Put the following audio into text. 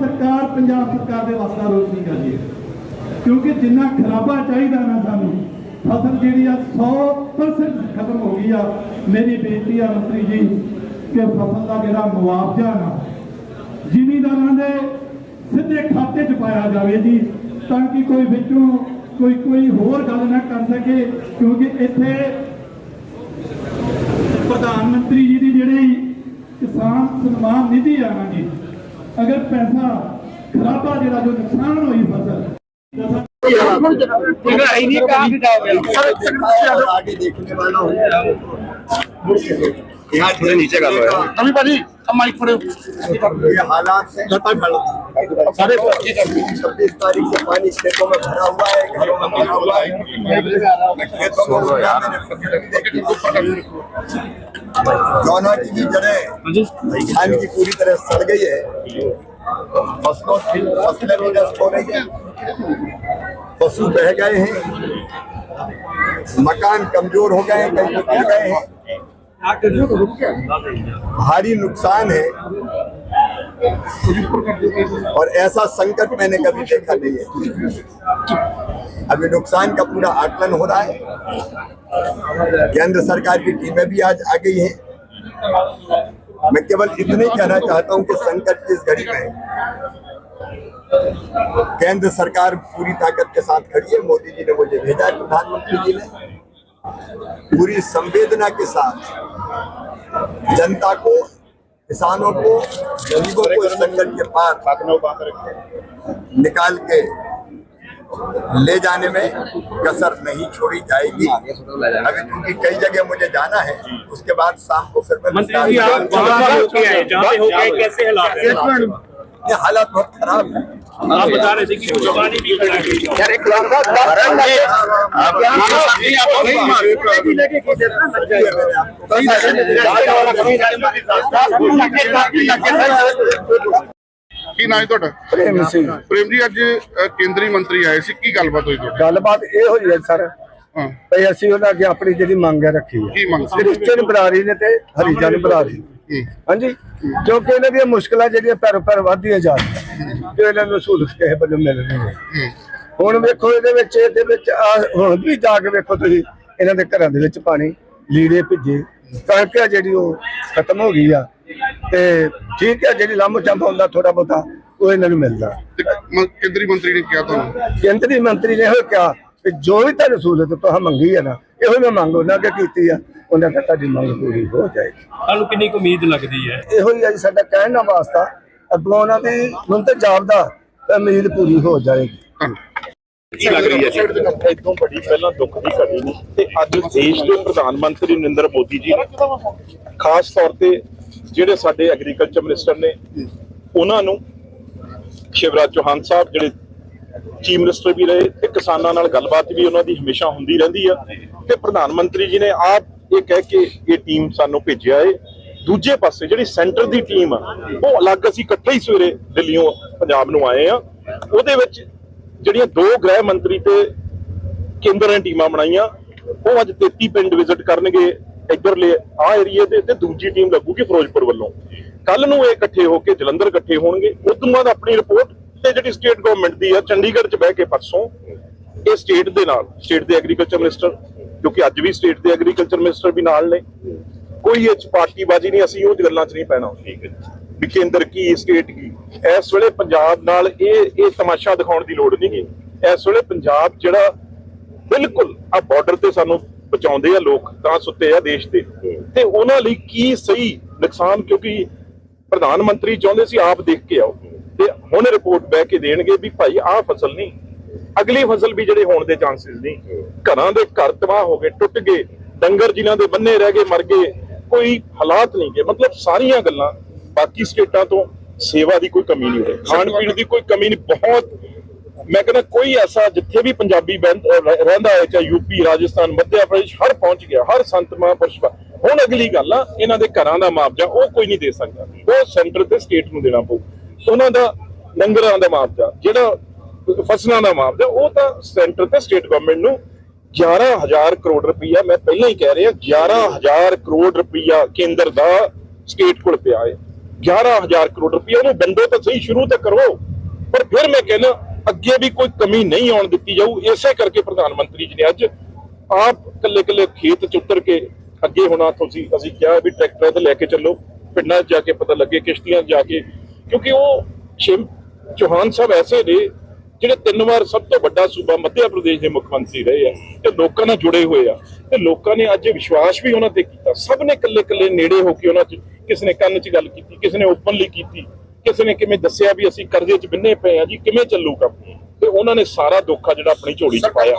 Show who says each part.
Speaker 1: ਸਰਕਾਰ ਪੰਜਾਬ ਸਰਕਾਰ ਦੇ ਵਾਸਤਾ ਰੋਸ ਨਹੀਂ ਕਰਦੀ। ਕਿਉਂਕਿ ਜਿੰਨਾ ਖਰਾਬਾ ਚਾਹੀਦਾ ਨਾ ਸਾਨੂੰ, ਫਸਲ ਜਿਹੜੀ ਆ 100% ਖਤਮ ਹੋ ਗਈ ਆ। ਮੇਰੀ ਬੇਨਤੀ ਆ ਮੰਤਰੀ ਜੀ ਕਿ ਫਸਲ ਦਾ ਜਿਹੜਾ ਮੁਆਵਜ਼ਾ ਨਾ ਜ਼ਿਮੀਂਦਾਰਾਂ ਦੇ ਸਿੱਧੇ ਖਾਤੇ 'ਚ ਪਾਇਆ ਜਾਵੇ ਜੀ, ਤਾਂ ਕਿ ਕੋਈ ਵਿੱਚੋਂ ਕੋਈ ਕੋਈ ਹੋਰ ਗੱਲ ਨਾ ਕਰ ਸਕੇ। ਕਿਉਂਕਿ ਇੱਥੇ ਪ੍ਰਧਾਨ ਮੰਤਰੀ ਜੀ ਦੀ ਜਿਹੜੀ ਕਿਸਾਨ ਸਨਮਾਨ ਨਿਧੀ ਆ ਨਾ ਜੀ ਅਗਰ ਪੈਸਾ ਖਰਾਬਾ ਜਿਹੜਾ ਜੋ ਨੁਕਸਾਨ ਹੋਈ ਫਸਲ
Speaker 2: और आगे देखने वाला हूँ यहाँ
Speaker 3: थोड़े नीचे कर लो यार
Speaker 4: ਨਵੀਂ ਭਾਜੀ ਆ ਮਾਈਕ ਫੜਿਓ
Speaker 2: ये हालात है
Speaker 4: ਸਾਰੇ
Speaker 2: छब्बीस तारीख से पानी खेतों में भरा हुआ है घरों में भरा हुआ है खेतों में जौना की भी जड़ें धान की पूरी तरह सड़ गई है। फ़सलों की फ़सलें भी नष्ट हो रही है। पशु बह गए हैं। मकान कमज़ोर हो गए हैं कहीं गिर गए हैं। भारी नुकसान है। और ऐसा संकट मैंने कभी देखा नहीं है। अभी नुकसान का पूरा आकलन हो रहा है। केंद्र सरकार की टीमें भी आज आ गई हैं। मैं केवल इतना कहना चाहता हूँ कि संकट की इस घड़ी में केंद्र सरकार पूरी ताकत के साथ खड़ी है। मोदी जी ने मुझे भेजा है प्रधानमंत्री जी ने। पूरी संवेदना के साथ जनता को किसानों को गरीबों को संकट के पार निकाल के ले जाने में कसर नहीं छोड़ी जाएगी अभी क्योंकि कई जगह मुझे जाना है उसके बाद शाम को फिर
Speaker 5: आप
Speaker 2: ये हालात बहुत खराब है
Speaker 5: आप बता रहे थे कि पानी भी है
Speaker 3: यार एक लाख
Speaker 4: ਕੀ ਨਾਂ ਹੈ ਤੁਹਾਡਾ?
Speaker 6: ਪ੍ਰੇਮ ਸਿੰਘ।
Speaker 4: ਪ੍ਰੇਮ ਜੀ ਅੱਜ ਅ, ਕੇਂਦਰੀ ਮੰਤਰੀ ਆਏ ਸੀ। ਕੀ ਗੱਲਬਾਤ ਹੋਈ ਤੁਹਾਡੀ?
Speaker 6: ਗੱਲਬਾਤ ਇਹ ਹੋਈ ਹੈ ਸਰ।
Speaker 4: ਹਾਂ।
Speaker 6: ਭਈ ਅਸੀਂ ਉਹਨਾਂ ਅੱਗੇ ਆਪਣੀ ਜਿਹੜੀ ਮੰਗ ਹੈ ਰੱਖੀ ਹੈ।
Speaker 4: ਕੀ ਮੰਗ ਸੀ?
Speaker 6: ਕ੍ਰਿਸਚੀਅਨ ਬਰਾਦਰੀ ਨੇ ਤੇ ਹਰੀਜਨ ਬਰਾਦਰੀ ਨੇ।
Speaker 4: ਹੂੰ।
Speaker 6: ਹਾਂਜੀ? ਕਿਉਂਕਿ ਇਹਨਾਂ ਦੀਆਂ ਮੁਸ਼ਕਲਾਂ ਜਿਹੜੀਆਂ ਪੈਰ ਪੈਰ ਵਧਦੀਆਂ ਜਾ ਰਹੀਆਂ ਜੋ ਇਹਨਾਂ ਨੂੰ ਸਹੂਲਤ ਕਿਸੇ ਵੱਲੋਂ ਮਿਲ ਰਹੀ ਹੈ
Speaker 4: ਹੂੰ।
Speaker 6: ਹੁਣ ਵੇਖੋ ਇਹਦੇ ਵਿੱਚ ਇਹਦੇ ਵਿੱਚ ਆਹ ਹੁਣ ਵੀ ਜਾ ਕੇ ਵੇਖੋ ਤੁਸੀਂ ਇਹਨਾਂ ਦੇ ਘਰਾਂ ਦੇ ਵਿੱਚ ਪਾਣੀ ਲੀੜੇ ਭਿੱਜੇ। ਕਣਕ ਆ ਜਿਹੜੀ ਉਹ ਖਤਮ ਹੋ ਗਈ ਆ ਤੇ ਠੀਕ ਹੈ ਜਿਹੜੀ ਲਾਮੋ ਚੰਬ ਹੁੰਦਾ ਥੋੜਾ ਬਹੁਤਾ ਉਹ ਇਹਨਾਂ ਨੂੰ ਮਿਲਦਾ।
Speaker 4: ਤੇ ਮ- ਕੇਂਦਰੀ ਮੰਤਰੀ ਨੇ ਕਿਹਾ ਤੁਹਾਨੂੰ?
Speaker 6: ਕੇਂਦਰੀ ਮੰਤਰੀ ਨੇ ਉਹ ਕਿਹਾ ਕਿ ਜੋ ਵੀ ਤੁਹਾਨੂੰ ਸਹੂਲਤ ਤੁਹਾਂ ਮੰਗੀ ਹੈ ਨਾ ਇਹੋ ਮੈਂ ਮੰਗ ਉਹਨਾਂ ਅੱਗੇ ਕੀਤੀ ਆ ਉਹਨਾਂ ਦਾ ਤੁਹਾਡੀ ਮੰਗ ਪੂਰੀ ਹੋ ਜਾਏਗੀ।
Speaker 5: ਤੁਹਾਨੂੰ ਕਿੰਨੀ ਕੁ ਉਮੀਦ ਲੱਗਦੀ ਹੈ?
Speaker 6: ਇਹੋ ਹੀ ਅੱਜ ਸਾਡਾ ਕਹਿਣ ਦਾ ਵਾਸਤਾ ਅੱਗੋਂ ਉਹਨਾਂ ਦੀ ਹੁਣ ਤੇ ਜਾਪਦਾ ਉਮੀਦ ਪੂਰੀ ਹੋ ਜਾਏਗੀ।
Speaker 3: ਕੀ ਲੱਗ ਰਹੀ ਹੈ ਜੀ?
Speaker 7: ਇਦੋਂ ਬੜੀ ਪਹਿਲਾਂ ਦੁੱਖ ਦੀ ਘੜੀ ਨਹੀਂ ਤੇ ਅੱਜ ਦੇਸ਼ ਦੇ ਪ੍ਰਧਾਨ ਮੰਤਰੀ ਨਰਿੰਦਰ ਮੋਦੀ ਜੀ ਨੇ ਖਾਸ ਤੌਰ ਤੇ ਜਿਹੜੇ ਸਾਡੇ ਐਗਰੀਕਲਚਰ ਮਿਨਿਸਟਰ ਨੇ ਉਹਨਾਂ ਨੂੰ ਸ਼ਿਵਰਾਜ ਚੌਹਾਨ ਸਾਹਿਬ ਜਿਹੜੇ ਚੀਫ ਮਿਨਿਸਟਰ ਵੀ ਰਹੇ ਤੇ ਕਿਸਾਨਾਂ ਨਾਲ ਗੱਲਬਾਤ ਵੀ ਉਹਨਾਂ ਦੀ ਹਮੇਸ਼ਾ ਹੁੰਦੀ ਰਹਿੰਦੀ ਆ। ਤੇ ਪ੍ਰਧਾਨ ਮੰਤਰੀ ਜੀ ਨੇ ਆਪ ਇਹ ਕਹਿ ਕੇ ਇਹ ਟੀਮ ਸਾਨੂੰ ਭੇਜਿਆ ਏ। ਦੂਜੇ ਪਾਸੇ ਜਿਹੜੀ ਸੈਂਟਰ ਦੀ ਟੀਮ ਆ ਉਹ ਅਲੱਗ ਅਸੀਂ ਇਕੱਠੇ ਹੀ ਸਵੇਰੇ ਦਿੱਲੀੋਂ ਪੰਜਾਬ ਨੂੰ ਆਏ ਆ। ਉਹਦੇ ਵਿੱਚ ਜਿਹੜੀਆਂ ਦੋ ਗ੍ਰਹਿ ਮੰਤਰੀ ਤੇ ਕੇਂਦਰ ਨੇ ਟੀਮਾਂ ਬਣਾਈਆਂ ਉਹ ਅੱਜ 33 ਪਿੰਡ ਵਿਜ਼ਿਟ ਕਰਨਗੇ। ਇੱਧਰਲੇ ਆ ਏਰੀਏ ਦੇ ਤੇ ਦੂਜੀ ਟੀਮ ਲੱਗੂਗੀ ਫਿਰੋਜ਼ਪੁਰ ਵੱਲੋਂ। ਕੱਲ ਨੂੰ ਇਹ ਇਕੱਠੇ ਹੋ ਕੇ ਜਲੰਧਰ ਇਕੱਠੇ ਹੋਣਗੇ। ਉਸ ਤੋਂ ਬਾਅਦ ਆਪਣੀ ਰਿਪੋਰਟ ਤੇ ਜਿਹੜੀ ਸਟੇਟ ਗਵਰਨਮੈਂਟ ਦੀ ਆ ਚੰਡੀਗੜ੍ਹ 'ਚ ਬਹਿ ਕੇ ਪਰਸੋਂ ਇਹ ਸਟੇਟ ਦੇ ਨਾਲ ਸਟੇਟ ਦੇ ਐਗਰੀਕਲਚਰ ਮਿਨਿਸਟਰ ਕਿਉਂਕਿ ਅੱਜ ਵੀ ਸਟੇਟ ਦੇ ਐਗਰੀਕਲਚਰ ਮਿਨਿਸਟਰ ਵੀ ਨਾਲ ਨੇ। ਕੋਈ ਇਹ 'ਚ ਪਾਰਟੀਬਾਜ਼ੀ ਨਹੀਂ ਅਸੀਂ ਉਹ ਗੱਲਾਂ 'ਚ ਨਹੀਂ ਪੈਣਾ। ਠੀਕ ਹੈ ਵੀ ਕੇਂਦਰ ਕੀ ਸਟੇਟ ਕੀ। ਇਸ ਵੇਲੇ ਪੰਜਾਬ ਨਾਲ ਇਹ ਇਹ ਤਮਾਸ਼ਾ ਦਿਖਾਉਣ ਦੀ ਲੋੜ ਨਹੀਂ ਗੀ। ਇਸ ਵੇਲੇ ਪੰਜਾਬ ਜਿਹੜਾ ਬਿਲਕੁਲ ਆ ਬਾਰਡਰ ਤੇ ਸਾਨੂੰ ਬਚਾਉਂਦੇ ਆ ਲੋਕ, ਤਾਂ ਸੁੱਤੇ ਆ ਦੇਸ਼ ਦੇ ਤੇ ਉਹਨਾਂ ਲਈ ਕੀ ਸਹੀ ਨੁਕਸਾਨ? ਕਿਉਂਕਿ ਪ੍ਰਧਾਨ ਮੰਤਰੀ ਚਾਹੁੰਦੇ ਸੀ ਆਪ ਦੇਖ ਕੇ ਆਓ। ਤੇ ਹੁਣ ਰਿਪੋਰਟ ਬਹਿ ਕੇ ਦੇਣਗੇ ਵੀ ਭਾਈ, ਆਹ ਫਸਲ ਨਹੀਂ। ਅਗਲੀ ਫਸਲ ਵੀ ਜਿਹੜੇ ਹੋਣ ਦੇ ਚਾਂਸਸ ਨਹੀਂ। ਘਰਾਂ ਦੇ ਘਰ ਤਬਾਹ ਹੋ ਗਏ, ਟੁੱਟ ਗਏ। ਡੰਗਰ ਜਿਨ੍ਹਾਂ ਦੇ ਬੰਨੇ ਰਹਿ ਗਏ, ਮਰ ਗਏ। ਕੋਈ ਹਾਲਾਤ ਨਹੀਂ ਗਏ। ਮਤਲਬ ਸਾਰੀਆਂ ਗੱਲਾਂ ਬਾਕੀ ਸਟੇਟਾਂ ਤੋਂ ਸੇਵਾ ਦੀ ਕੋਈ ਕਮੀ ਨਹੀਂ ਹੋਈ। ਖਾਣ ਪੀਣ ਦੀ ਕੋਈ ਕਮੀ ਨਹੀਂ। ਬਹੁਤ ਮੈਂ ਕਹਿੰਦਾ ਕੋਈ ਐਸਾ ਜਿੱਥੇ ਵੀ ਪੰਜਾਬੀ ਬਹਿੰ- ਰਹਿੰਦਾ ਹੈ, ਚਾਹੇ ਯੂਪੀ ਰਾਜਸਥਾਨ ਮੱਧਿਆ ਪ੍ਰਦੇਸ਼, ਹਰ ਪਹੁੰਚ ਗਿਆ, ਹਰ ਸੰਤ ਮਹਾਂਪੁਰਸ਼ ਹੁਣ ਅਗਲੀ ਗੱਲ ਆ, ਇਹਨਾਂ ਦੇ ਘਰਾਂ ਦਾ ਮੁਆਵਜ਼ਾ ਉਹ ਕੋਈ ਨਹੀਂ ਦੇ ਸਕਦਾ। ਉਹ ਸੈਂਟਰ ਤੇ ਸਟੇਟ ਨੂੰ ਦੇਣਾ ਪਊ। ਉਹਨਾਂ ਦਾ ਲੰਗਰਾਂ ਦਾ ਮੁਆਵਜ਼ਾ, ਜਿਹੜਾ ਫਸਲਾਂ ਦਾ ਮੁਆਵਜ਼ਾ, ਉਹ ਤਾਂ ਸੈਂਟਰ ਤੇ ਸਟੇਟ ਗਵਰਨਮੈਂਟ ਨੂੰ 11000 ਕਰੋੜ ਰੁਪਈਆ, ਮੈਂ ਪਹਿਲਾਂ ਹੀ ਕਹਿ ਰਿਹਾ 11000 ਕਰੋੜ ਰੁਪਈਆ ਕੇਂਦਰ ਦਾ ਸਟੇਟ ਕੋਲ ਪਿਆ ਹੈ। 11000 ਕਰੋੜ ਰੁਪਈਆ ਉਹਨੂੰ ਵੰਡੋ ਤਾਂ ਸਹੀ, ਸ਼ੁਰੂ ਤਾਂ ਕਰੋ। ਪਰ ਫਿਰ ਮੈਂ ਕਹਿੰਦਾ ਅੱਗੇ ਵੀ ਕੋਈ ਕਮੀ ਨਹੀਂ ਆਉਣ ਦਿੱਤੀ ਜਾਊ, ਇਸੇ ਕਰਕੇ ਪ੍ਰਧਾਨ ਮੰਤਰੀ ਜੀ ਨੇ ਅੱਜ ਆਪ ਕੱਲੇ ਕੱਲੇ ਖੇਤ ਚ ਉਤਰ ਕੇ ਅੱਗੇ ਹੋਣਾ ਤੁਸੀਂ, ਅਸੀਂ ਕਿਹਾ ਵੀ ਟਰੈਕਟਰਾਂ ਤੇ ਲੈ ਕੇ ਚੱਲੋ, ਪਿੰਡਾਂ 'ਚ ਜਾ ਕੇ ਪਤਾ ਲੱਗੇ, ਕਿਸ਼ਤੀਆਂ ਜਾ ਕੇ, ਕਿਉਂਕਿ ਉਹ ਸ਼ਿਵ ਚੌਹਾਨ ਸਾਹਿਬ ਐਸੇ ਨੇ ਜਿਹੜੇ ਤਿੰਨ ਵਾਰ ਸਭ ਤੋਂ ਵੱਡਾ ਸੂਬਾ ਮੱਧਿਆ ਪ੍ਰਦੇਸ਼ ਦੇ ਮੁੱਖ ਮੰਤਰੀ ਰਹੇ ਆ ਤੇ ਲੋਕਾਂ ਨਾਲ ਜੁੜੇ ਹੋਏ ਆ ਤੇ ਲੋਕਾਂ ਨੇ ਅੱਜ ਵਿਸ਼ਵਾਸ ਵੀ ਉਹਨਾਂ ਤੇ ਕੀਤਾ। ਸਭ ਨੇ ਇਕੱਲੇ ਇਕੱਲੇ ਨੇੜੇ ਹੋ ਕੇ ਉਹਨਾਂ 'ਚ, ਕਿਸੇ ਨੇ ਕੰਨ 'ਚ ਗੱਲ ਕੀਤੀ, ਕਿਸੇ ਨੇ ਓਪਨਲੀ ਕੀਤੀ। ਕਿਸੇ ਨੇ ਕਿਵੇਂ ਦੱਸਿਆ ਵੀ ਅਸੀਂ ਕਰਜ਼ੇ 'ਚ ਬਿੰਨੇ ਪਏ ਆ ਜੀ ਕਿਵੇਂ ਚੱਲੂ ਕੰਮ? ਤੇ ਉਹਨਾਂ ਨੇ ਸਾਰਾ ਦੁੱਖ ਆ ਜਿਹੜਾ ਆਪਣੀ ਝੋਲੀ 'ਚ ਪਾਇਆ।